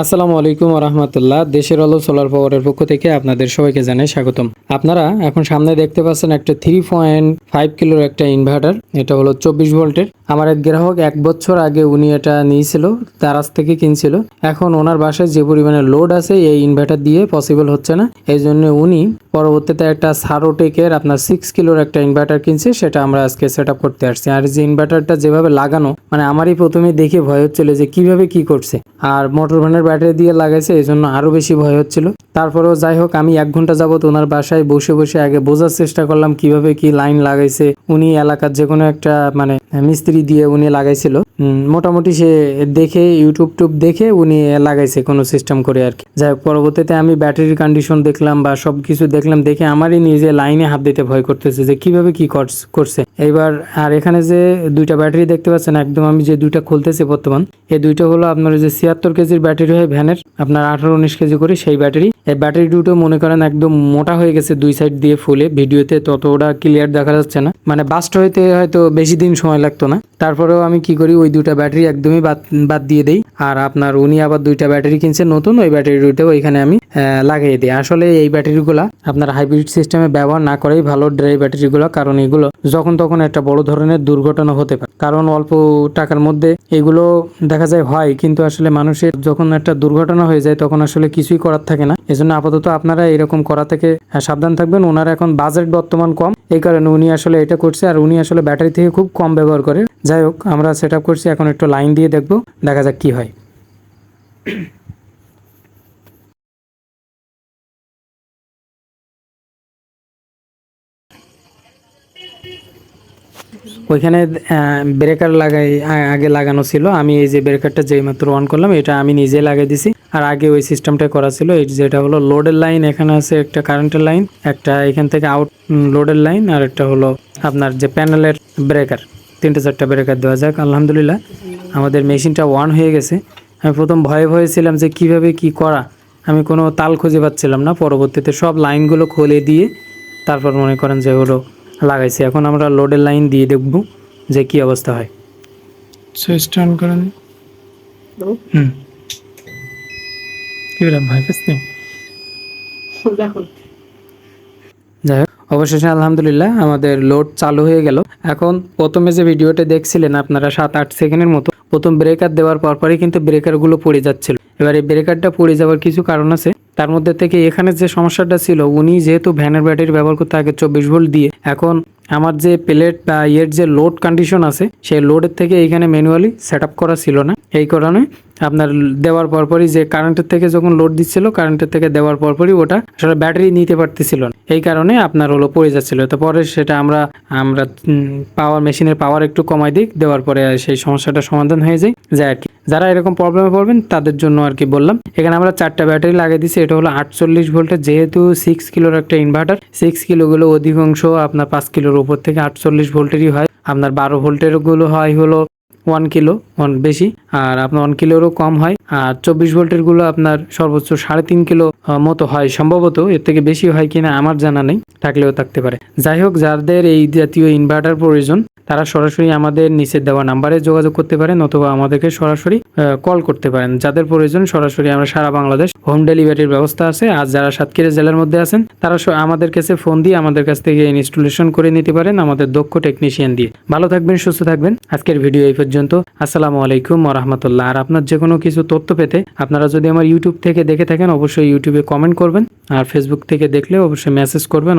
আসসালামু আলাইকুম রহমতুল্লাহ দেশের আলো সোলার পাওয়ারের পক্ষ থেকে আপনাদের সবাইকে জানাই স্বাগতম। আপনারা এখন সামনে দেখতে পাচ্ছেন একটা থ্রি পয়েন্ট ফাইভ কিলোর একটা ইনভার্টার এটা হলো চব্বিশ ভোল্টের। আমার এক গ্রাহক এক বছর আগে উনি এটা নিয়েছিল, তার তারাজ থেকে কিনছিল। এখন ওনার বাসায় যে পরিমাণে লোড আছে, এই ইনভার্টার দিয়ে পসিবল হচ্ছে না। এই জন্য উনি পরবর্তীতে একটা সারোটেকের আপনার সিক্স কিলোর একটা ইনভার্টার কিনছে, সেটা আমরা আজকে সেট করতে আসছি। আর যে ইনভার্টারটা যেভাবে লাগানো মানে আমারই প্রথমে দেখে ভয় হচ্ছিল যে কীভাবে কি করছে। আর মোটর ভ্যানের ব্যাটারি দিয়ে লাগাইছে এই জন্য আরও বেশি ভয় হচ্ছিল। তারপরেও যাই হোক, আমি এক ঘণ্টা যাবত ওনার বাসায় বসে বসে আগে বোঝার চেষ্টা করলাম কীভাবে কি লাইন লাগাইছে। উনি এলাকার যে কোনো একটা মানে মিস্ত্রি দিয়ে উনি লাগাইছিল। মোটামুটি সে দেখে ইউটিউব টুব দেখে উনি লাগাইছে কোনো সিস্টেম করে আর কি। যাই হোক, পরবর্তীতে আমি ব্যাটারির কন্ডিশন দেখলাম বা সব কিছু দেখলাম, দেখে আমারই নিজে লাইনে হাত দিতে ভয় করতেছে যে কীভাবে কি করছে এইবার, আর এখানে যে দুইটা ব্যাটারি দেখতে পাচ্ছেন, একদম আমি যে দুইটা খুলতেছি বর্তমান এই দুইটা হলো আপনার যে ছিয়াত্তর কেজির ব্যাটারি হয় ভ্যানের আপনার আঠারো উনিশ কেজি করে সেই ব্যাটারি। এই ব্যাটারি দুটো মনে করেন একদম মোটা হয়ে গেছে দুই সাইড দিয়ে ফুলে ভিডিওতে ততটা ক্লিয়ার দেখা যাচ্ছে না। মানে বাস্ট হইতে হয়তো বেশি দিন সময় লাগতো না। তারপরেও আমি কি করি, ওই দুটা ব্যাটারি একদমই বাদ বাদ দিয়ে দেই। আর আপনার উনি আবার দুইটা ব্যাটারি কিনছে নতুন, ওই ব্যাটারি দুটো ওইখানে আমি লাগিয়ে দিই। আসলে এই ব্যাটারিগুলা আপনার হাইব্রিড সিস্টেমে ব্যবহার না করেই ভালো ড্রাই ব্যাটারিগুলো, কারণ এগুলো যখন তখন একটা বড় ধরনের দুর্ঘটনা হতে পারে। কারণ অল্প টাকার মধ্যে এগুলো দেখা যায় হয়, কিন্তু আসলে মানুষের যখন একটা দুর্ঘটনা হয়ে যায়, তখন আসলে কিছুই করার থাকে না। এজন্য আপাতত আপনারা এরকম করা থেকে সাবধান থাকবেন। ওনার এখন বাজেট বর্তমান কম, এই কারণে উনি আসলে এটা করছে, আর উনি আসলে ব্যাটারি থেকে খুব কম ব্যবহার করে। যাই হোক, আমরা সেট করছি, এখন একটু লাইন দিয়ে দেখব, দেখা যাক কি হয়। ওইখানে ব্রেকার লাগাই আগে লাগানো ছিল। আমি এই যে ব্রেকারটা যেই মাত্র অন করলাম, এটা আমি নিজে লাগিয়ে দিছি। আর আগে ওই সিস্টেমটা করা ছিল, এই যেটা হলো লোডের লাইন এখানে আছে একটা কারেন্টের লাইন একটা এখান থেকে আউট লোডের লাইন আর একটা হলো আপনার যে প্যানেলের ব্রেকার তিনটে চারটা ব্রেকার দেওয়া যাক, আলহামদুলিল্লাহ। আমাদের মেশিনটা ওয়ান হয়ে গেছে। আমি প্রথম ভয়ে ভয়ে ছিলাম যে কীভাবে কি করা। আমি কোনো তাল খুঁজে পাচ্ছিলাম না। পরবর্তীতে সব লাইনগুলো খুলে দিয়ে তারপর মনে করেন যে হলো লাগাইছি। এখন আমরা লোডের লাইন দিয়ে দেখব যে কি অবস্থা হয়। সুইচটা অন করেন হুম। কি বললাম ভাই পেস যাই হোক অবশেষে আলহামদুলিল্লাহ আমাদের লোড চালু হয়ে গেল। এখন প্রথমে যে ভিডিওটা দেখছিলেন আপনারা সাত আট সেকেন্ডের মতো প্রথম ব্রেকার দেওয়ার পরপরই কিন্তু ব্রেকারগুলো পড়ে যাচ্ছিল। এবার এই ব্রেকারটা পড়ে যাওয়ার কিছু কারণ আছে। তার মধ্যে থেকে এখানে যে সমস্যাটা ছিল, উনি যেহেতু ভ্যানের ব্যাটারি ব্যবহার করতে আগে চব্বিশ ভোল্ট দিয়ে, এখন আমার যে প্লেট বা ইয়ের যে লোড কন্ডিশন আছে, সেই লোডের থেকে এইখানে ম্যানুয়ালি সেট করা ছিল না। এই কারণে আপনার দেওয়ার পরপরই যে কারেন্টের থেকে যখন লোড দিচ্ছিল কারেন্টের থেকে দেওয়ার পরপরই ওটা আসলে ব্যাটারি নিতে পারতেছিল না। এই কারণে আপনার হলো পড়ে যাচ্ছিল। তো পরে সেটা আমরা আমরা পাওয়ার মেশিনের পাওয়ার একটু কমাই দিই, দেওয়ার পরে সেই সমস্যাটা সমাধান হয়ে যায়। যায় আর কি। যারা এরকম প্রবলেমে পড়বেন, তাদের জন্য আর কি বললাম। এখানে আমরা চারটা ব্যাটারি লাগিয়ে দিছি এটা হলো আটচল্লিশ ভোল্টের যেহেতু সিক্স কিলোর একটা ইনভার্টার সিক্স কিলোগুলো অধিকাংশ আপনার পাঁচ কিলোর উপর থেকে আটচল্লিশ ভোল্টেরই হয়। আপনার বারো ভোল্টেরগুলো হয় হলো ওয়ান কিলো ওয়ান বেশি, আর আপনার ওয়ান কিলোরও কম হয়। আর চব্বিশ ভোল্টেরগুলো আপনার সর্বোচ্চ সাড়ে তিন কিলো মতো হয়। সম্ভবত এর থেকে বেশি হয় কিনা আমার জানা নেই, থাকলেও থাকতে পারে। যাই হোক, যাদের এই জাতীয় ইনভার্টার প্রয়োজন তারা সরাসরি আমাদের নিচে দেওয়া নাম্বারে যোগাযোগ করতে পারেন অথবা আমাদেরকে সরাসরি কল করতে পারেন। যাদের প্রয়োজন সরাসরি আমরা সারা বাংলাদেশ হোম ডেলিভারির ব্যবস্থা আছে। আর যারা সাতক্ষীরা জেলার মধ্যে আছেন, তারা আমাদের কাছে ফোন দিয়ে আমাদের কাছ থেকে ইনস্টলেশন করে নিতে পারেন আমাদের দক্ষ টেকনিশিয়ান দিয়ে। ভালো থাকবেন, সুস্থ থাকবেন। আজকের ভিডিও এই পর্যন্ত। আসসালামু আলাইকুম রহমতুল্লাহ আর আপনার যে কোনো কিছু তথ্য পেতে আপনারা যদি আমার ইউটিউব থেকে দেখে থাকেন, অবশ্যই ইউটিউবে কমেন্ট করবেন। আর ফেসবুক থেকে দেখলে অবশ্যই মেসেজ করবেন।